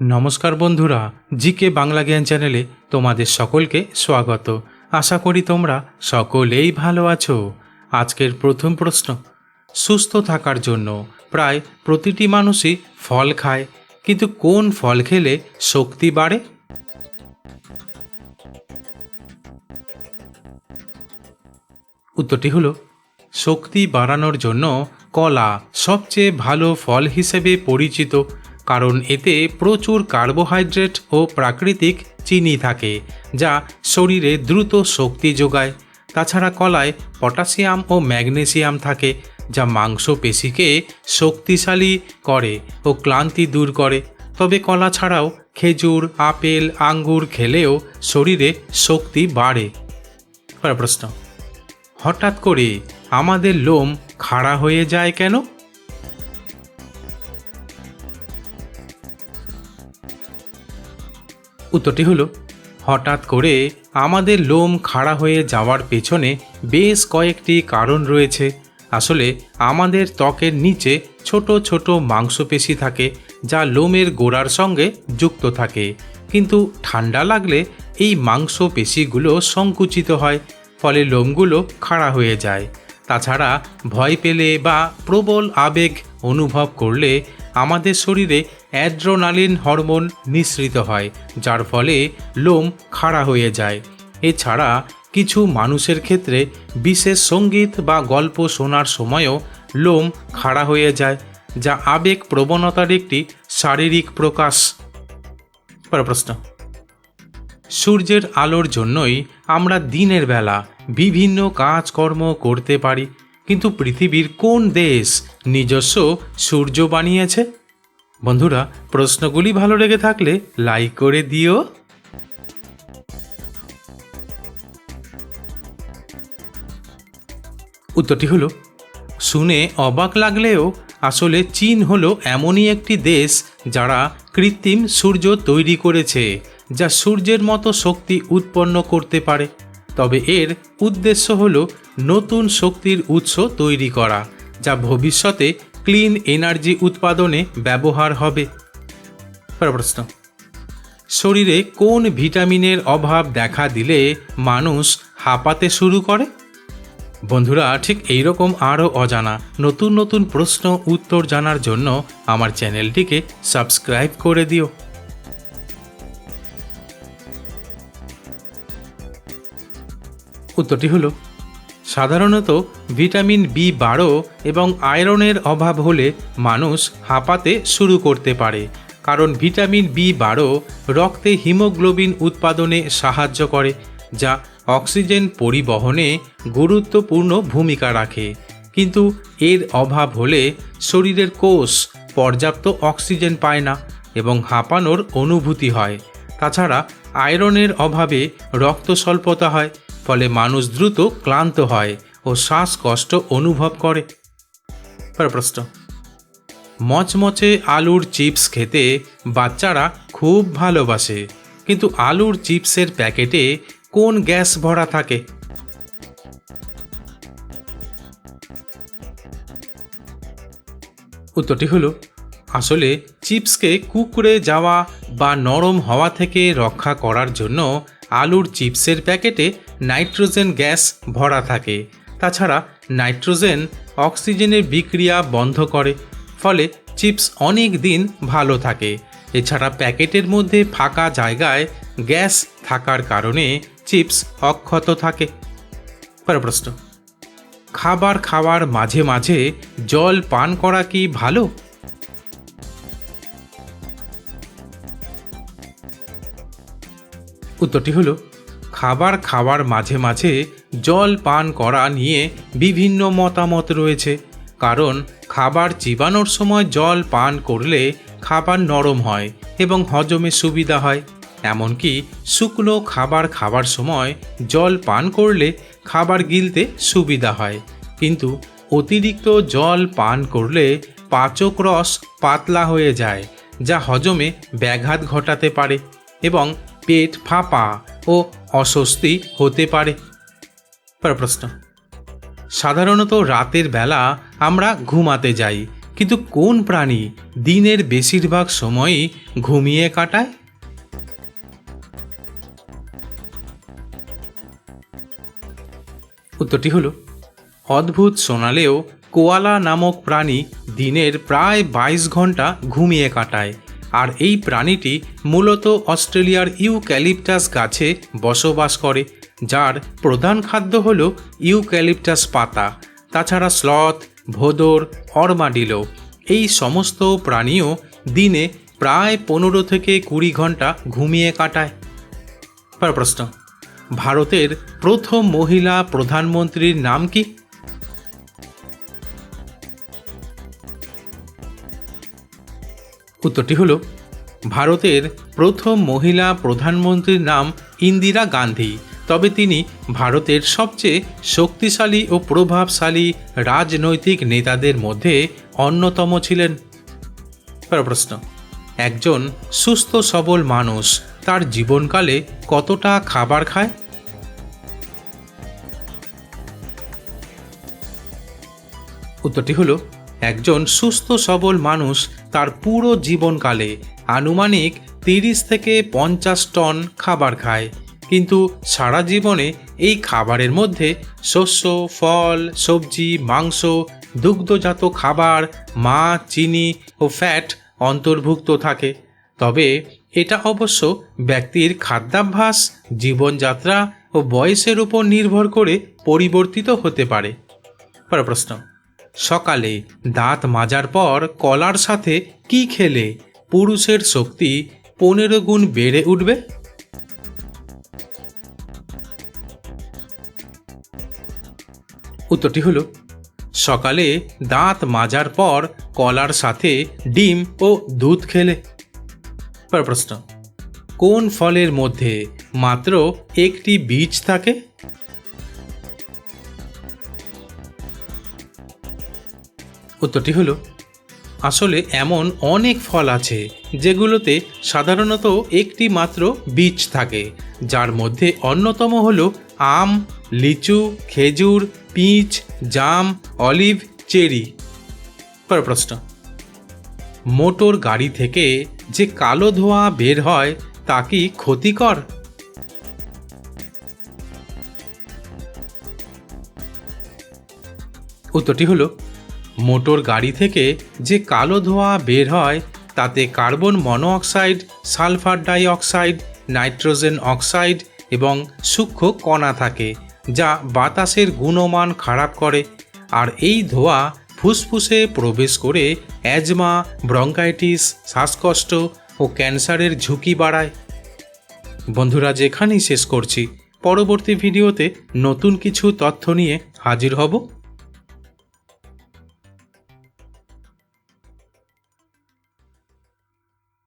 নমস্কার বন্ধুরা, জিকে বাংলা জ্ঞান চ্যানেলে তোমাদের সকলকে স্বাগত। আশা করি তোমরা সকলেই ভালো আছো। আজকের প্রথম প্রশ্ন, সুস্থ থাকার জন্য প্রায় প্রতিটি মানুষই ফল খায়, কিন্তু কোন ফল খেলে শক্তি বাড়ে? উত্তরটি হলো, শক্তি বাড়ানোর জন্য কলা সবচেয়ে ভালো ফল হিসেবে পরিচিত কারণ এতে প্রচুর কার্বোহাইড্রেট ও প্রাকৃতিক চিনি থাকে, যা শরীরে দ্রুত শক্তি যোগায়। তাছাড়া কলায় পটাশিয়াম ও ম্যাগনেসিয়াম থাকে, যা মাংসপেশিকে শক্তিশালী করে ও ক্লান্তি দূর করে। তবে কলা ছাড়াও খেজুর, আপেল, আঙ্গুর খেলেও শরীরে শক্তি বাড়ে। প্রশ্ন, হঠাৎ করে আমাদের লোম খাড়া হয়ে যায় কেন? উত্তরটি হলো, হঠাৎ করে আমাদের লোম খাড়া হয়ে যাওয়ার পেছনে বেশ কয়েকটি কারণ রয়েছে। আসলে আমাদের ত্বকের নিচে ছোট ছোট মাংসপেশি থাকে যা লোমের গোড়ার সঙ্গে যুক্ত থাকে। কিন্তু ঠান্ডা লাগলে এই মাংসপেশিগুলো সংকুচিত হয়, ফলে লোমগুলো খাড়া হয়ে যায়। তাছাড়া ভয় পেলে বা প্রবল আবেগ অনুভব করলে আমাদের শরীরে অ্যাড্রোনালিন হরমোন নিঃসৃত হয়, যার ফলে লোম খাড়া হয়ে যায়। এছাড়া কিছু মানুষের ক্ষেত্রে বিশেষ সংগীত বা গল্প শোনার সময়ও লোম খাড়া হয়ে যায়, যা আবেগ প্রবণতার একটি শারীরিক প্রকাশ। প্রশ্ন। সূর্যের আলোর জন্যই আমরা দিনের বেলা বিভিন্ন কাজকর্ম করতে পারি, কিন্তু পৃথিবীর কোন দেশ নিজস্ব সূর্য বানিয়েছে? বন্ধুরা, প্রশ্নগুলি ভালো লেগে থাকলে লাইক করে দিও। উত্তরটি হলো, শুনে অবাক লাগলেও আসলে চীন হলো এমনই একটি দেশ যারা কৃত্রিম সূর্য তৈরি করেছে, যা সূর্যের মতো শক্তি উৎপন্ন করতে পারে। তবে এর উদ্দেশ্য হল নতুন শক্তির উৎস তৈরি করা, যা ভবিষ্যতে ক্লিন এনার্জি উৎপাদনে ব্যবহার হবে। প্রশ্ন। শরীরে কোন ভিটামিনের অভাব দেখা দিলে মানুষ হাঁপাতে শুরু করে? বন্ধুরা, ঠিক এইরকম আরও অজানা নতুন নতুন প্রশ্ন উত্তর জানার জন্য আমার চ্যানেলটিকে সাবস্ক্রাইব করে দিও। উত্তরটি হলো সাধারণত ভিটামিন বি বারো এবং আয়রনের অভাব হলে মানুষ হাঁপাতে শুরু করতে পারে, কারণ ভিটামিন বি বারো রক্তে হিমোগ্লোবিন উৎপাদনে সাহায্য করে, যা অক্সিজেন পরিবহনে গুরুত্বপূর্ণ ভূমিকা রাখে। কিন্তু এর অভাব হলে শরীরের কোষ পর্যাপ্ত অক্সিজেন পায় না এবং হাঁপানোর অনুভূতি হয়। তাছাড়া আয়রনের অভাবে রক্ত স্বল্পতা হয় ফলে মানুষ দ্রুত ক্লান্ত হয় ও শ্বাসকষ্ট অনুভব করে। প্রশ্ন। মচমচে আলুর চিপস খেতে বাচ্চারা খুব ভালোবাসে, কিন্তু আলুর চিপসের প্যাকেটে কোন গ্যাস ভরা থাকে? উত্তরটি হলো, আসলে চিপসকে কুকুরে যাওয়া বা নরম হওয়া থেকে রক্ষা করার জন্য আলুর চিপসের প্যাকেটে নাইট্রোজেন গ্যাস ভরা থাকে। তাছাড়া নাইট্রোজেন অক্সিজেনের বিক্রিয়া বন্ধ করে, ফলে চিপস অনেক দিন ভালো থাকে। এছাড়া প্যাকেটের মধ্যে ফাঁকা জায়গায় গ্যাস থাকার কারণে চিপস অক্ষত থাকে। পরের প্রশ্ন, খাবার খাওয়ার মাঝে মাঝে জল পান করা কি ভালো? উত্তরটি হলো খাবার খাওয়ার মাঝে মাঝে জল পান করা নিয়ে বিভিন্ন মতামত রয়েছে। কারণ খাবার চিবানোর সময় জল পান করলে খাবার নরম হয় এবং হজমে সুবিধা হয়। এমনকি শুকনো খাবার খাবার সময় জল পান করলে খাবার গিলতে সুবিধা হয়। কিন্তু অতিরিক্ত জল পান করলে পাচক রস পাতলা হয়ে যায়, যা হজমে ব্যাঘাত ঘটাতে পারে এবং পেট ফাঁপা ও অস্বস্তি হতে পারে। প্রশ্ন। সাধারণত রাতের বেলা আমরা ঘুমাতে যাই, কিন্তু কোন প্রাণী দিনের বেশিরভাগ সময়ই ঘুমিয়ে কাটায়? উত্তরটি হলো, অদ্ভুত শোনালেও কোয়ালা নামক প্রাণী দিনের প্রায় বাইশ ঘণ্টা ঘুমিয়ে কাটায়। আর এই প্রাণীটি মূলত অস্ট্রেলিয়ার ইউক্যালিপটাস গাছে বসবাস করে, যার প্রধান খাদ্য হল ইউক্যালিপটাস পাতা, তাছাড়া স্লথ, ভোদর, অরমাডিলো। এই সমস্ত প্রাণীও দিনে প্রায় পনেরো থেকে কুড়ি ঘণ্টা ঘুমিয়ে কাটায়। প্রশ্ন, ভারতের প্রথম মহিলা প্রধানমন্ত্রীর নাম কি? উত্তরটি হলো, ভারতের প্রথম মহিলা প্রধানমন্ত্রীর নাম ইন্দিরা গান্ধী। তবে তিনি ভারতের সবচেয়ে শক্তিশালী ও প্রভাবশালী রাজনৈতিক নেতাদের মধ্যে অন্যতম ছিলেন। প্রশ্ন, একজন সুস্থ সবল মানুষ তার জীবনকালে কতটা খাবার খায়? উত্তরটি হলো একজন সুস্থ সবল মানুষ তার পুরো জীবনকালে আনুমানিক তিরিশ থেকে পঞ্চাশ টন খাবার খায়। কিন্তু সারা জীবনে এই খাবারের মধ্যে শস্য, ফল, সবজি, মাংস, দুগ্ধজাত খাবার, মাছ, চিনি ও ফ্যাট অন্তর্ভুক্ত থাকে। তবে এটা অবশ্য ব্যক্তির খাদ্যাভ্যাস, জীবনযাত্রা ও বয়সের উপর নির্ভর করে পরিবর্তিত হতে পারে। পরের প্রশ্ন। সকালে দাঁত মাজার পর কলার সাথে কি খেলে পুরুষের শক্তি পনেরো গুণ বেড়ে উঠবে? উত্তরটি হলো, সকালে দাঁত মাজার পর কলার সাথে ডিম ও দুধ খেলে। প্রশ্ন, কোন ফলের মধ্যে মাত্র একটি বীজ থাকে? উত্তরটি হলো, আসলে এমন অনেক ফল আছে যেগুলোতে সাধারণত একটি মাত্র বীজ থাকে, যার মধ্যে অন্যতম হলো আম, লিচু, খেজুর, পিচ, জাম, অলিভ, চেরি। পরের প্রশ্ন মোটর গাড়ি থেকে যে কালো ধোঁয়া বের হয়, তা কি ক্ষতিকর? উত্তরটি হলো মোটর গাড়ি থেকে যে কালো ধোঁয়া বের হয়, তাতে carbon monoxide sulphur dioxide nitrogen oxide এবং সূক্ষ্ম কণা থাকে, যা বাতাসের গুণমান খারাপ করে। আর এই ধোঁয়া ফুসফুসে প্রবেশ করে অ্যাজমা, ব্রঙ্কাইটিস, শ্বাসকষ্ট ও ক্যান্সারের ঝুঁকি বাড়ায়। বন্ধুরা, যেখানেই শেষ করছি, পরবর্তী ভিডিওতে নতুন কিছু তথ্য নিয়ে হাজির হব।